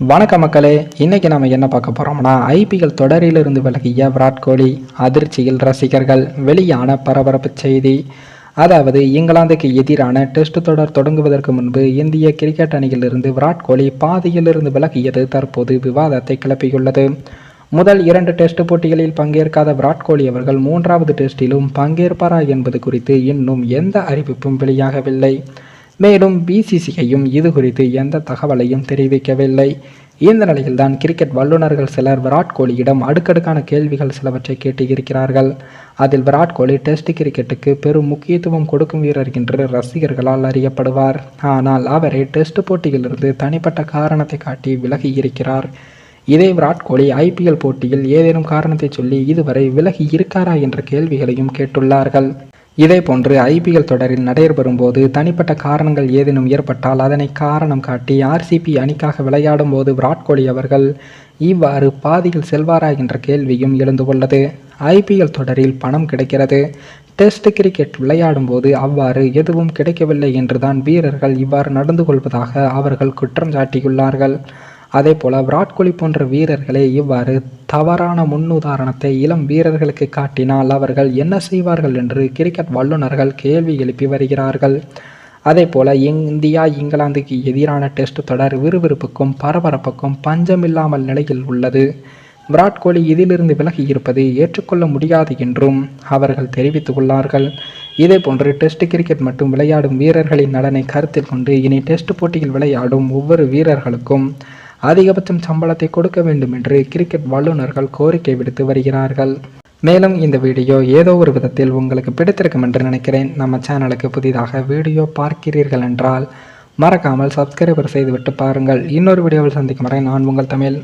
வணக்க மக்களே இன்றைக்கி நம்ம என்ன பார்க்க போகிறோம்னா ஐபிஎல் தொடரிலிருந்து விலகிய விராட் கோலி அதிர்ச்சியில் ரசிகர்கள் வெளியான பரபரப்பு செய்தி. அதாவது இங்கிலாந்துக்கு எதிரான டெஸ்ட் தொடர் தொடங்குவதற்கு முன்பு இந்திய கிரிக்கெட் அணியிலிருந்து விராட் கோலி பாதியிலிருந்து விலகியது தற்போது விவாதத்தை கிளப்பியுள்ளது. முதல் இரண்டு டெஸ்ட் போட்டிகளில் பங்கேற்காத விராட் கோலி அவர்கள் மூன்றாவது டெஸ்டிலும் பங்கேற்பாரா என்பது குறித்து இன்னும் எந்த அறிவிப்பும் வெளியாகவில்லை. மேலும் பிசிசிஐயும் இது குறித்து எந்த தகவலையும் தெரிவிக்கவில்லை. இந்த நிலையில்தான் கிரிக்கெட் வல்லுநர்கள் சிலர் விராட் கோலியிடம் அடுக்கடுக்கான கேள்விகள் சிலவற்றை கேட்டு இருக்கிறார்கள். அதில் விராட் கோலி டெஸ்ட் கிரிக்கெட்டுக்கு பெரும் முக்கியத்துவம் கொடுக்கும் வீரர் என்று ரசிகர்களால் அறியப்படுவார். ஆனால் அவரை டெஸ்ட் போட்டியிலிருந்து தனிப்பட்ட காரணத்தை காட்டி விலகி இருக்கிறார். இதே விராட் கோலி ஐபிஎல் போட்டியில் ஏதேனும் காரணத்தை சொல்லி இதுவரை விலகி இருக்காரா என்ற கேள்விகளையும் கேட்டுள்ளார்கள். இதே போன்று ஐபிஎல் தொடரில் நடைபெறும் போது தனிப்பட்ட காரணங்கள் ஏதேனும் ஏற்பட்டால் அதனை காரணம் காட்டி ஆர்சிபி அணிக்காக விளையாடும் போது விராட் கோலி அவர்கள் இவ்வாறு பாதியில் செல்வாரா என்ற கேள்வியும் எழுந்துள்ளது ஐபிஎல் தொடரில் பணம் கிடைக்கிறது. டெஸ்ட் கிரிக்கெட் விளையாடும் போது அவ்வாறு எதுவும் கிடைக்கவில்லை என்றுதான் வீரர்கள் இவ்வாறு நடந்து கொள்வதாக அவர்கள் குற்றம் சாட்டியுள்ளார்கள். அதே போல விராட் கோலி போன்ற வீரர்களே இவ்வாறு தவறான முன்னுதாரணத்தை இளம் வீரர்களுக்கு காட்டினால் அவர்கள் என்ன செய்வார்கள் என்று கிரிக்கெட் வல்லுநர்கள் கேள்வி எழுப்பி வருகிறார்கள். அதே போல இந்தியா இங்கிலாந்துக்கு எதிரான டெஸ்ட் தொடர் விறுவிறுப்புக்கும் பரபரப்புக்கும் பஞ்சமில்லாமல் நிலையில் உள்ளது. விராட் கோலி இதிலிருந்து விலகி இருப்பது ஏற்றுக்கொள்ள முடியாது என்றும் அவர்கள் தெரிவித்துள்ளார்கள் இதே போன்று டெஸ்ட் கிரிக்கெட் மட்டும் விளையாடும் வீரர்களின் நலனை கருத்தில் கொண்டு இனி டெஸ்ட் போட்டியில் விளையாடும் ஒவ்வொரு வீரர்களுக்கும் அதிகபட்சம் சம்பளத்தை கொடுக்க வேண்டும் என்று கிரிக்கெட் வல்லுநர்கள் கோரிக்கை விடுத்து வருகிறார்கள். மேலும் இந்த வீடியோ ஏதோ ஒரு விதத்தில் உங்களுக்கு பிடித்திருக்கும் என்று நினைக்கிறேன். நம்ம சேனலுக்கு புதிதாக வீடியோ பார்க்கிறீர்கள் என்றால் மறக்காமல் சப்ஸ்கிரைபர் செய்துவிட்டு பாருங்கள். இன்னொரு வீடியோவில் சந்திக்கும் வரை நான் உங்கள் தமிழ்.